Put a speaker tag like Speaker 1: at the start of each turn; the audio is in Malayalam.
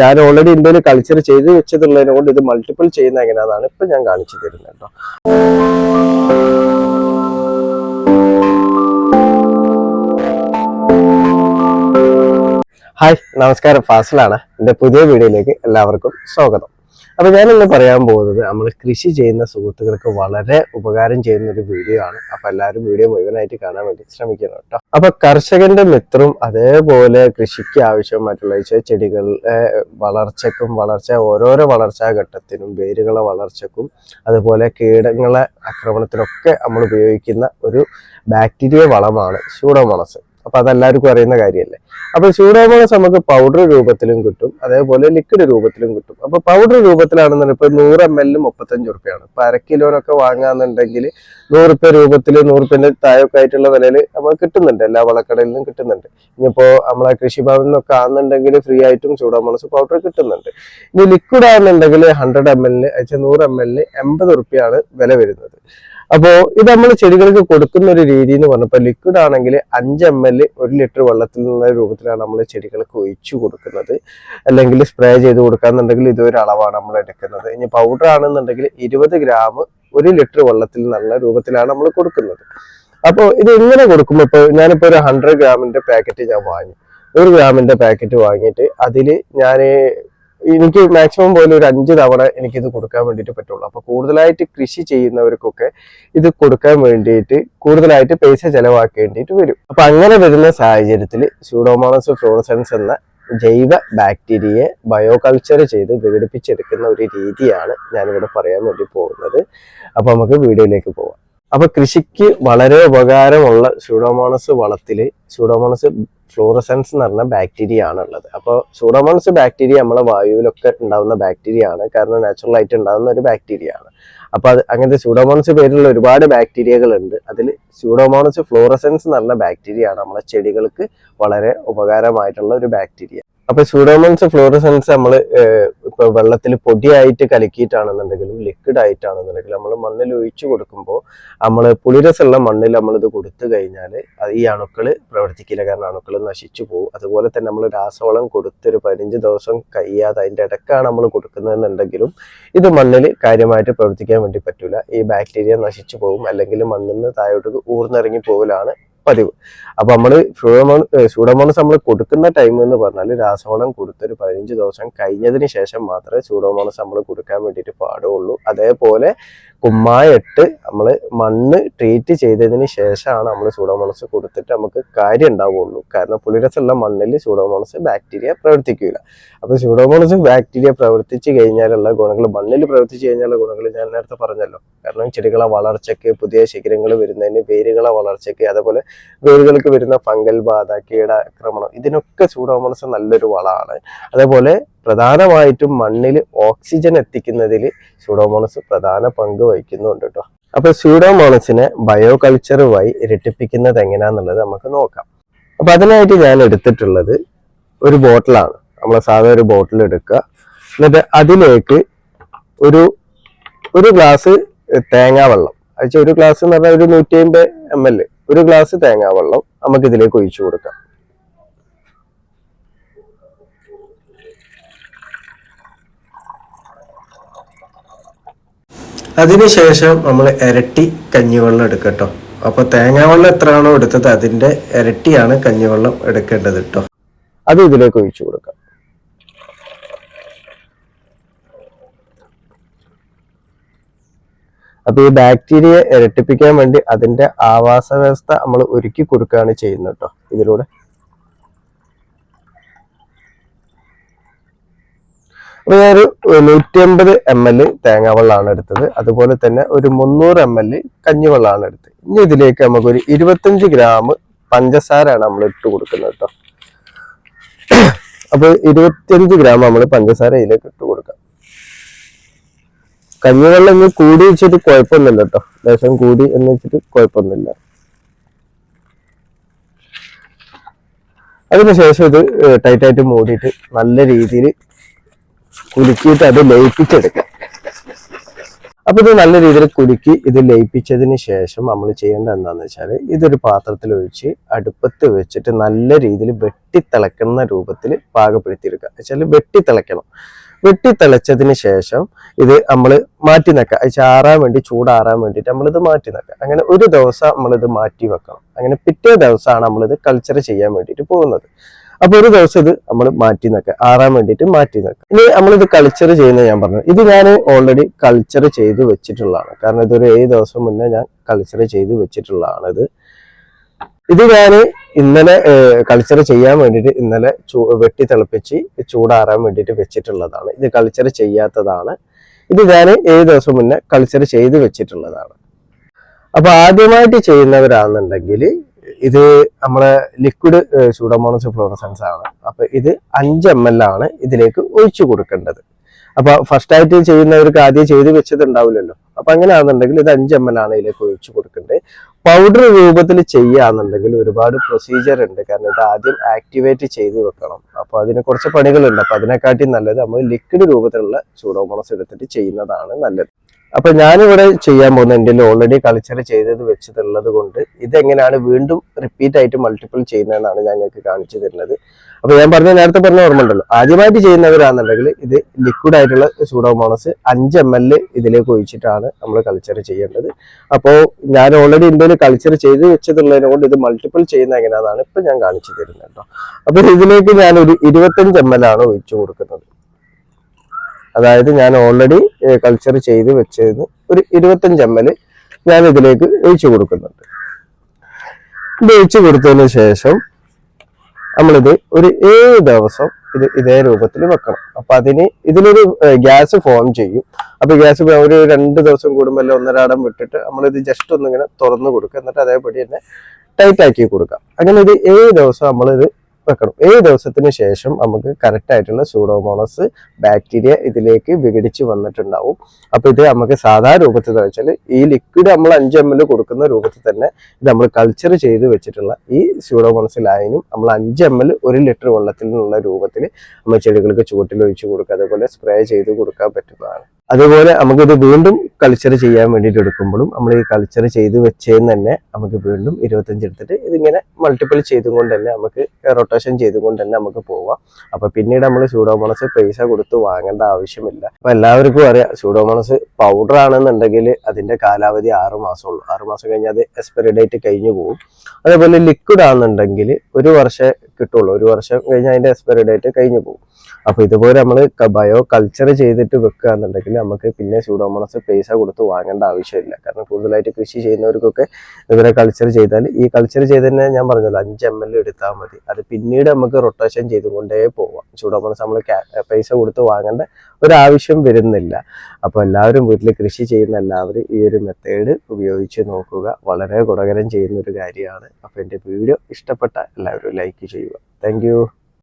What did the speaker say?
Speaker 1: ഞാൻ ഓൾറെഡി ഇന്ത്യയിൽ കൾച്ചർ ചെയ്ത് വെച്ചതുള്ളതിനെ കൊണ്ട് ഇത് മൾട്ടിപ്പിൾ ചെയ്യുന്ന എങ്ങനെയാണെന്നാണ് ഇപ്പൊ ഞാൻ കാണിച്ചു തരുന്നത് കേട്ടോ. ഹായ് നമസ്കാരം. ഫാസിലാണ്. എന്റെ പുതിയ വീഡിയോയിലേക്ക് എല്ലാവർക്കും സ്വാഗതം. അപ്പൊ ഞാൻ ഇന്ന് പറയാൻ പോകുന്നത് നമ്മൾ കൃഷി ചെയ്യുന്ന സുഹൃത്തുക്കൾക്ക് വളരെ ഉപകാരം ചെയ്യുന്ന ഒരു വീഡിയോ ആണ്. അപ്പൊ എല്ലാവരും വീഡിയോ മുഴുവനായിട്ട് കാണാൻ വേണ്ടി ശ്രമിക്കണം കേട്ടോ. അപ്പൊ കർഷകന്റെ മിത്രം അതേപോലെ കൃഷിക്ക് ആവശ്യമായിട്ടുള്ള ചെടികളുടെ വളർച്ചക്കും വളർച്ച ഓരോരോ വളർച്ചാ ഘട്ടത്തിനും വേരുകളെ വളർച്ചക്കും അതുപോലെ കീടങ്ങളെ ആക്രമണത്തിനൊക്കെ നമ്മൾ ഉപയോഗിക്കുന്ന ഒരു ബാക്ടീരിയ വളമാണ് സ്യൂഡോമോണസ് അപ്പൊ അതെല്ലാവർക്കും അറിയുന്ന കാര്യമല്ലേ? അപ്പൊ സ്യൂഡോമോണസ് നമുക്ക് പൗഡർ രൂപത്തിലും കിട്ടും അതേപോലെ ലിക്വിഡ് രൂപത്തിലും കിട്ടും. അപ്പൊ പൗഡർ രൂപത്തിലാണെന്നുണ്ടെങ്കിൽ ഇപ്പൊ നൂറ് എം എല്ലും മുപ്പത്തഞ്ച് റുപ്യാണ് ഇപ്പൊ അര കിലോനൊക്കെ വാങ്ങാന്നുണ്ടെങ്കിൽ നൂറ് റുപ്യ രൂപത്തിൽ നൂറ് റുപ്യന്റെ താഴൊക്കെ ആയിട്ടുള്ള വിലയിൽ നമുക്ക് കിട്ടുന്നുണ്ട്. എല്ലാ വളക്കടയിലും കിട്ടുന്നുണ്ട്. ഇനിയിപ്പോ നമ്മളെ കൃഷിഭവനിൽ നിന്നൊക്കെ ആണെന്നുണ്ടെങ്കിൽ ഫ്രീ ആയിട്ടും സ്യൂഡോമോണസ് പൗഡർ കിട്ടുന്നുണ്ട്. ഇനി ലിക്വിഡ് ആണെന്നുണ്ടെങ്കിൽ ഹൺഡ്രഡ് എം എല്ലിന് അയച്ച നൂറ് എം എല്ലിന് എൺപത് റുപ്യാണ് വില വരുന്നത്. അപ്പോ ഇത് നമ്മൾ ചെടികൾക്ക് കൊടുക്കുന്ന ഒരു രീതി എന്ന് പറഞ്ഞപ്പോൾ ലിക്വിഡ് ആണെങ്കിൽ അഞ്ച് എം എൽ ഒരു ലിറ്റർ വെള്ളത്തിൽ നിന്നുള്ള രൂപത്തിലാണ് നമ്മൾ ചെടികൾക്ക് ഒഴിച്ചു കൊടുക്കുന്നത്. അല്ലെങ്കിൽ സ്പ്രേ ചെയ്ത് കൊടുക്കാന്നുണ്ടെങ്കിൽ ഇതൊരു അളവാണ് നമ്മൾ എടുക്കുന്നത്. ഇനി പൗഡർ ആണെന്നുണ്ടെങ്കിൽ ഇരുപത് ഗ്രാം ഒരു ലിറ്റർ വെള്ളത്തിൽ നിന്നുള്ള രൂപത്തിലാണ് നമ്മൾ കൊടുക്കുന്നത്. അപ്പോൾ ഇത് എങ്ങനെ കൊടുക്കുമ്പോൾ ഇപ്പോൾ ഞാനിപ്പോൾ ഒരു ഹൺഡ്രഡ് ഗ്രാമിന്റെ പാക്കറ്റ് ഞാൻ വാങ്ങി. ഒരു ഗ്രാമിന്റെ പാക്കറ്റ് വാങ്ങിയിട്ട് അതിൽ ഞാൻ എനിക്ക് മാക്സിമം പോലെ ഒരു അഞ്ച് തവണ എനിക്ക് ഇത് കൊടുക്കാൻ വേണ്ടിയിട്ട് പറ്റുള്ളൂ. അപ്പൊ കൂടുതലായിട്ട് കൃഷി ചെയ്യുന്നവർക്കൊക്കെ ഇത് കൊടുക്കാൻ വേണ്ടിയിട്ട് കൂടുതലായിട്ട് പൈസ ചെലവാക്കേണ്ടിയിട്ട് വരും. അപ്പൊ അങ്ങനെ വരുന്ന സാഹചര്യത്തിൽ സ്യൂഡോമോണസ് ഫ്ലോറസൻസ് എന്ന ജൈവ ബാക്ടീരിയയെ ബയോകൾച്ചർ ചെയ്ത് വിഘടിപ്പിച്ചെടുക്കുന്ന ഒരു രീതിയാണ് ഞാനിവിടെ പറയാൻ വേണ്ടി പോകുന്നത്. അപ്പൊ നമുക്ക് വീഡിയോയിലേക്ക് പോവാം. അപ്പൊ കൃഷിക്ക് വളരെ ഉപകാരമുള്ള സ്യൂഡോമോണസ് വളത്തിൽ സ്യൂഡോമോണസ് ഫ്ലോറസൻസ് എന്ന് പറഞ്ഞ ബാക്ടീരിയ ആണുള്ളത്. അപ്പോൾ സൂഡോമോണസ് ബാക്ടീരിയ നമ്മളെ വായുവിലൊക്കെ ഉണ്ടാകുന്ന ബാക്ടീരിയ ആണ്. കാരണം നാച്ചുറൽ ആയിട്ട് ഉണ്ടാകുന്ന ഒരു ബാക്ടീരിയ ആണ്. അപ്പോൾ അത് അങ്ങനത്തെ സ്യൂഡോമോണസ് പേരിലുള്ള ഒരുപാട് ബാക്ടീരിയകൾ ഉണ്ട്. അതിൽ സ്യൂഡോമോണസ് ഫ്ലൂറസെൻസ് എന്ന് പറഞ്ഞ ബാക്ടീരിയ ആണ് നമ്മളെ ചെടികൾക്ക് വളരെ ഉപകാരമായിട്ടുള്ള ഒരു ബാക്ടീരിയ അപ്പൊ സ്യൂഡോമോണസ് ഫ്ലോറസൻസ് നമ്മൾ ഇപ്പൊ വെള്ളത്തിൽ പൊടിയായിട്ട് കലക്കിയിട്ടാണെന്നുണ്ടെങ്കിലും ലിക്വിഡ് ആയിട്ടാണെന്നുണ്ടെങ്കിലും നമ്മൾ മണ്ണിൽ ഒഴിച്ചു കൊടുക്കുമ്പോൾ നമ്മൾ പുളിരസമുള്ള മണ്ണിൽ നമ്മൾ ഇത് കൊടുത്തു കഴിഞ്ഞാൽ ഈ അണുക്കൾ പ്രവർത്തിക്കില്ല. കാരണം അണുക്കൾ നശിച്ചു പോകും. അതുപോലെ തന്നെ നമ്മൾ രാസവളം കൊടുത്തൊരു പതിനഞ്ച് ദിവസം കഴിയാതെ അതിന്റെ ഇടക്കാണ് നമ്മൾ കൊടുക്കുന്നതെന്നുണ്ടെങ്കിലും ഇത് മണ്ണിൽ കാര്യമായിട്ട് പ്രവർത്തിക്കാൻ വേണ്ടി പറ്റൂല. ഈ ബാക്ടീരിയ നശിച്ചു പോകും. അല്ലെങ്കിൽ മണ്ണിൽ നിന്ന് താഴോട്ട് ഊർന്നിറങ്ങി പോകലാണ് പതിവ്. അപ്പൊ നമ്മൾ സൂഡോമോണസ് നമ്മൾ കൊടുക്കുന്ന ടൈം എന്ന് പറഞ്ഞാൽ രാസവളം കൊടുത്തൊരു പതിനഞ്ച് ദിവസം കഴിഞ്ഞതിന് ശേഷം മാത്രമേ സൂഡോമോണസ് നമ്മൾ കൊടുക്കാൻ വേണ്ടിയിട്ട് പാടുള്ളൂ. അതേപോലെ കുമ്മായിട്ട് നമ്മൾ മണ്ണ് ട്രീറ്റ് ചെയ്തതിന് ശേഷമാണ് നമ്മൾ സൂഡോമോണസ് കൊടുത്തിട്ട് നമുക്ക് കാര്യം ഉണ്ടാവുള്ളൂ. കാരണം പുളിരസമുള്ള മണ്ണിൽ സൂഡോമോണസ് ബാക്ടീരിയ പ്രവർത്തിക്കില്ല അപ്പോൾ സൂഡോമോണസ് ബാക്ടീരിയ പ്രവർത്തിച്ച് കഴിഞ്ഞാലുള്ള ഗുണങ്ങൾ മണ്ണിൽ പ്രവർത്തിച്ച് കഴിഞ്ഞാലുള്ള ഗുണങ്ങൾ ഞാൻ നേരത്തെ പറഞ്ഞല്ലോ. കാരണം ചെടികളെ വളർച്ചയ്ക്ക് പുതിയ ശിഖരങ്ങൾ വരുന്നതിന് വേരുകളെ വളർച്ചയ്ക്ക് അതേപോലെ വേരുകൾക്ക് വരുന്ന ഫംഗൽ ബാധ കീടാക്രമണം ഇതിനൊക്കെ സൂഡോമോണസ് നല്ലൊരു വളമാണ് അതേപോലെ പ്രധാനമായിട്ടും മണ്ണിൽ ഓക്സിജൻ എത്തിക്കുന്നതിൽ സ്യൂഡോമോണസ് പ്രധാന പങ്ക് വഹിക്കുന്നുണ്ട് കേട്ടോ അപ്പൊ സ്യൂഡോമോണസിനെ ബയോ കൾച്ചറുമായി ഇരട്ടിപ്പിക്കുന്നത് എങ്ങനെയാന്നുള്ളത് നമുക്ക് നോക്കാം. അപ്പൊ അതിനായിട്ട് ഞാൻ എടുത്തിട്ടുള്ളത് ഒരു ബോട്ടിലാണ് നമ്മൾ സാധാ ഒരു ബോട്ടിൽ എടുക്കുക. എന്നിട്ട് അതിലേക്ക് ഒരു ഒരു ഗ്ലാസ് തേങ്ങാ വെള്ളം. അയച്ച ഒരു ഗ്ലാസ് എന്ന് പറഞ്ഞാൽ ഒരു നൂറ്റി അമ്പത് എം എൽ ഒരു ഗ്ലാസ് തേങ്ങാ വെള്ളം നമുക്ക് ഇതിലേക്ക് ഒഴിച്ചു കൊടുക്കാം. അതിനുശേഷം നമ്മൾ ഇരട്ടി കഞ്ഞിവെള്ളം എടുക്കട്ടോ അപ്പൊ തേങ്ങാവെള്ളം എത്രയാണോ എടുത്തത് അതിന്റെ ഇരട്ടിയാണ് കഞ്ഞിവെള്ളം എടുക്കേണ്ടത് കേട്ടോ അത് ഇതിലേക്ക് ഒഴിച്ചു കൊടുക്കാം. അപ്പൊ ഈ ബാക്ടീരിയ ഇരട്ടിപ്പിക്കാൻ വേണ്ടി അതിന്റെ ആവാസ വ്യവസ്ഥ നമ്മൾ ഒരുക്കി കൊടുക്കുകയാണ് ചെയ്യുന്നത് കേട്ടോ ഇതിലൂടെ. അപ്പൊ ഞാനൊരു നൂറ്റി അമ്പത് എം എൽ തേങ്ങാവെള്ളമാണ് എടുത്തത്. അതുപോലെ തന്നെ ഒരു മുന്നൂറ് എം എൽ കഞ്ഞിവെള്ളമാണ് എടുത്തത്. ഇനി ഇതിലേക്ക് നമുക്ക് ഒരു ഇരുപത്തഞ്ച് ഗ്രാം പഞ്ചസാരയാണ് നമ്മൾ ഇട്ട് കൊടുക്കുന്നത് കേട്ടോ. അപ്പൊ ഇരുപത്തിയഞ്ച് ഗ്രാം നമ്മൾ പഞ്ചസാര ഇതിലേക്ക് ഇട്ട് കൊടുക്കാം. കഞ്ഞിവെള്ളം ഇനി കൂടി വെച്ചിട്ട് കുഴപ്പമൊന്നുമില്ല കേട്ടോ. ലേശം കൂടി എന്ന് വെച്ചിട്ട് കുഴപ്പമൊന്നുമില്ല. അതിനുശേഷം ഇത് ടൈറ്റായിട്ട് മൂടിയിട്ട് നല്ല രീതിയിൽ കുലുക്കിയിട്ട് അത് ലയിപ്പിച്ചെടുക്കാം. അപ്പൊ ഇത് നല്ല രീതിയിൽ കുലുക്കി ഇത് ലയിപ്പിച്ചതിന് ശേഷം നമ്മൾ ചെയ്യേണ്ടത് എന്താണെന്ന് വെച്ചാൽ ഇതൊരു പാത്രത്തിൽ ഒഴിച്ച് അടുപ്പത്ത് വെച്ചിട്ട് നല്ല രീതിയിൽ വെട്ടിത്തിളക്കുന്ന രൂപത്തിൽ പാകപ്പെടുത്തിയെടുക്കുക. വെച്ചാൽ വെട്ടിത്തിളക്കണം വെട്ടിത്തിളച്ചതിന് ശേഷം ഇത് നമ്മൾ മാറ്റി നിൽക്കുക അത് ചാറാൻ വേണ്ടി ചൂടാറാൻ വേണ്ടിയിട്ട് നമ്മളിത് മാറ്റി നിൽക്കുക അങ്ങനെ ഒരു ദിവസം നമ്മളിത് മാറ്റി വെക്കണം. അങ്ങനെ പിറ്റേ ദിവസമാണ് നമ്മളിത് കൾച്ചർ ചെയ്യാൻ വേണ്ടിയിട്ട് പോകുന്നത്. അപ്പൊ ഒരു ദിവസം ഇത് നമ്മൾ മാറ്റി നിൽക്കുക ആറാൻ വേണ്ടിയിട്ട് മാറ്റി നിൽക്കുക ഇനി നമ്മളിത് കൾച്ചർ ചെയ്യുന്നത് ഞാൻ പറഞ്ഞു. ഇത് ഞാൻ ഓൾറെഡി കൾച്ചർ ചെയ്ത് വെച്ചിട്ടുള്ളതാണ്. കാരണം ഇതൊരു ഏഴ് ദിവസം മുന്നേ ഞാൻ കൾച്ചർ ചെയ്ത് വെച്ചിട്ടുള്ളതാണ് ഇത് ഇത് ഞാൻ ഇന്നലെ കൾച്ചർ ചെയ്യാൻ വേണ്ടിയിട്ട് ഇന്നലെ വെട്ടി തിളപ്പിച്ച് ചൂടാറാൻ വേണ്ടിയിട്ട് വെച്ചിട്ടുള്ളതാണ്. ഇത് കൾച്ചർ ചെയ്യാത്തതാണ്. ഇത് ഞാൻ ഏഴ് ദിവസം മുന്നേ കൾച്ചർ ചെയ്ത് വെച്ചിട്ടുള്ളതാണ്. അപ്പൊ ആദ്യമായിട്ട് ചെയ്യുന്നവരാണെന്നുണ്ടെങ്കിൽ ഇത് നമ്മളെ ലിക്വിഡ് സൂഡോമോണസ് ഫ്ലോറസൻസ് ആണ്. അപ്പൊ ഇത് അഞ്ച് എം എൽ ആണ് ഇതിലേക്ക് ഒഴിച്ചു കൊടുക്കേണ്ടത്. അപ്പൊ ഫസ്റ്റ് ആയിട്ട് ചെയ്യുന്നവർക്ക് ആദ്യം ചെയ്ത് വെച്ചത് ഉണ്ടാവില്ലല്ലോ അപ്പൊ അങ്ങനെയാണെന്നുണ്ടെങ്കിൽ ഇത് അഞ്ച് എം എൽ ആണ് ഇതിലേക്ക് ഒഴിച്ചു കൊടുക്കേണ്ടത്. പൗഡർ രൂപത്തിൽ ചെയ്യുകയാണെന്നുണ്ടെങ്കിൽ ഒരുപാട് പ്രൊസീജിയർ ഉണ്ട്. കാരണം ഇത് ആദ്യം ആക്ടിവേറ്റ് ചെയ്ത് വെക്കണം. അപ്പൊ അതിന് കുറച്ച് പണികളുണ്ട്. അപ്പൊ അതിനെക്കാട്ടി നല്ലത് നമ്മൾ ലിക്വിഡ് രൂപത്തിലുള്ള ചൂടോമോണസ് എടുത്തിട്ട് ചെയ്യുന്നതാണ് നല്ലത്. അപ്പൊ ഞാനിവിടെ ചെയ്യാൻ പോകുന്ന എന്റെ ഓൾറെഡി കൾച്ചർ ചെയ്തത് വെച്ചിട്ടുള്ളത് കൊണ്ട് ഇതെങ്ങനെയാണ് വീണ്ടും റിപ്പീറ്റ് ആയിട്ട് മൾട്ടിപ്പിൾ ചെയ്യുന്നതെന്നാണ് ഞാൻ നിങ്ങൾക്ക് കാണിച്ചു തരുന്നത്. അപ്പൊ ഞാൻ പറഞ്ഞ നേരത്തെ പറഞ്ഞ ഓർമ്മ ഉണ്ടല്ലോ. ആദ്യമായിട്ട് ചെയ്യുന്നവരാണെന്നുണ്ടെങ്കിൽ ഇത് ലിക്വിഡ് ആയിട്ടുള്ള സൂഡോമോണസ് അഞ്ച് എം എൽ ഇതിലേക്ക് ഒഴിച്ചിട്ടാണ് നമ്മൾ കൾച്ചർ ചെയ്യേണ്ടത്. അപ്പോൾ ഞാൻ ഓൾറെഡി ഇന്ത്യയിൽ കൾച്ചർ ചെയ്ത് വെച്ചതുള്ളതിനെ കൊണ്ട് ഇത് മൾട്ടിപ്പിൾ ചെയ്യുന്ന എങ്ങനെയാണെന്നാണ് ഇപ്പൊ ഞാൻ കാണിച്ചു തരുന്നത് കേട്ടോ. അപ്പൊ ഇതിലേക്ക് ഞാൻ ഒരു ഇരുപത്തഞ്ച് എം എൽ ആണ് ഒഴിച്ചു കൊടുക്കുന്നത്. അതായത് ഞാൻ ഓൾറെഡി കൾച്ചർ ചെയ്ത് വെച്ചതിന് ഒരു ഇരുപത്തഞ്ച് എം എൽ ഞാൻ ഇതിലേക്ക് ഒഴിച്ചു കൊടുക്കുന്നുണ്ട്. ഇത് ഒഴിച്ചു കൊടുത്തതിന് ശേഷം നമ്മളിത് ഒരു ഏഴ് ദിവസം ഇത് ഇതേ രൂപത്തിൽ വെക്കണം. അപ്പൊ അതിന് ഇതിലൊരു ഗ്യാസ് ഫോം ചെയ്യും. അപ്പൊ ഗ്യാസ് ഒരു രണ്ട് ദിവസം കൂടുമ്പോൾ ഒന്നരാടം വിട്ടിട്ട് നമ്മളിത് ജസ്റ്റ് ഒന്നിങ്ങനെ തുറന്നു കൊടുക്കുക. എന്നിട്ട് അതേപടി തന്നെ ടൈറ്റ് ആക്കി കൊടുക്കാം അങ്ങനെ ഇത് ഏഴ് ദിവസം നമ്മളിത് വെക്കണം. ഏഴ് ദിവസത്തിന് ശേഷം നമുക്ക് കറക്റ്റ് ആയിട്ടുള്ള സൂഡോമോണസ് ബാക്ടീരിയ ഇതിലേക്ക് വിഘടിച്ച് വന്നിട്ടുണ്ടാവും. അപ്പൊ ഇത് നമുക്ക് സാധാരണ രൂപത്തിൽ വെച്ചാൽ ഈ ലിക്വിഡ് നമ്മൾ അഞ്ച് എം എൽ കൊടുക്കുന്ന രൂപത്തിൽ തന്നെ ഇത് നമ്മൾ കൾച്ചർ ചെയ്ത് വെച്ചിട്ടുള്ള ഈ സ്യൂഡോമോണസ് ലായനും നമ്മൾ അഞ്ച് എം എൽ ഒരു ലിറ്റർ വെള്ളത്തിൽ നിന്നുള്ള രൂപത്തിൽ നമ്മൾ ചെടികൾക്ക് ചുവട്ടിൽ ഒഴിച്ചു കൊടുക്കുക അതേപോലെ സ്പ്രേ ചെയ്ത് കൊടുക്കാൻ പറ്റുന്നതാണ്. അതുപോലെ നമുക്കിത് വീണ്ടും കൾച്ചർ ചെയ്യാൻ വേണ്ടിയിട്ട് എടുക്കുമ്പോഴും നമ്മൾ ഈ കൾച്ചർ ചെയ്ത് വെച്ചേന്ന് തന്നെ നമുക്ക് വീണ്ടും ഇരുപത്തഞ്ച് എടുത്തിട്ട് ഇതിങ്ങനെ മൾട്ടിപ്പിൾ ചെയ്തുകൊണ്ട് തന്നെ നമുക്ക് റൊട്ടേഷൻ ചെയ്തുകൊണ്ട് തന്നെ നമുക്ക് പോവാം. അപ്പൊ പിന്നീട് നമ്മൾ സൂഡോമോണസ് പൈസ കൊടുത്ത് വാങ്ങേണ്ട ആവശ്യമില്ല. അപ്പൊ എല്ലാവർക്കും അറിയാം സൂഡോമോണസ് പൗഡർ ആണെന്നുണ്ടെങ്കിൽ അതിന്റെ കാലാവധി ആറ് മാസമുള്ളൂ. ആറ് മാസം കഴിഞ്ഞാൽ അത് എക്സ്പയറി ഡേറ്റ് കഴിഞ്ഞു പോകും അതേപോലെ ലിക്വിഡ് ആണെന്നുണ്ടെങ്കിൽ ഒരു വർഷം കിട്ടുള്ളൂ. ഒരു വർഷം കഴിഞ്ഞ് അതിന്റെ എക്സ്പയറി ഡേറ്റ് കഴിഞ്ഞു പോകും. അപ്പൊ ഇതുപോലെ നമ്മൾ ബയോ കൾച്ചർ ചെയ്തിട്ട് വെക്കുക എന്നുണ്ടെങ്കിൽ നമുക്ക് പിന്നെ സ്യൂഡോമോണസ് പൈസ കൊടുത്ത് വാങ്ങേണ്ട ആവശ്യമില്ല. കാരണം കൂടുതലായിട്ട് കൃഷി ചെയ്യുന്നവർക്കൊക്കെ ഇവരെ കൾച്ചർ ചെയ്താൽ ഈ കൾച്ചർ ചെയ്തതിനെ ഞാൻ പറഞ്ഞല്ലോ അഞ്ച് എം എൽ എടുത്താൽ മതി. അത് പിന്നീട് നമുക്ക് റൊട്ടേഷൻ ചെയ്തുകൊണ്ടേ പോവാം. സ്യൂഡോമോണസ് നമ്മൾ പൈസ കൊടുത്ത് വാങ്ങേണ്ട ഒരാവശ്യം വരുന്നില്ല. അപ്പോൾ എല്ലാവരും വീട്ടിൽ കൃഷി ചെയ്യുന്ന എല്ലാവരും ഈ ഒരു മെത്തേഡ് ഉപയോഗിച്ച് നോക്കുക. വളരെ ഗുണകരം ചെയ്യുന്ന ഒരു കാര്യമാണ്. അപ്പോൾ എന്റെ വീഡിയോ ഇഷ്ടപ്പെട്ട എല്ലാവരും ലൈക്ക് ചെയ്യുക. താങ്ക്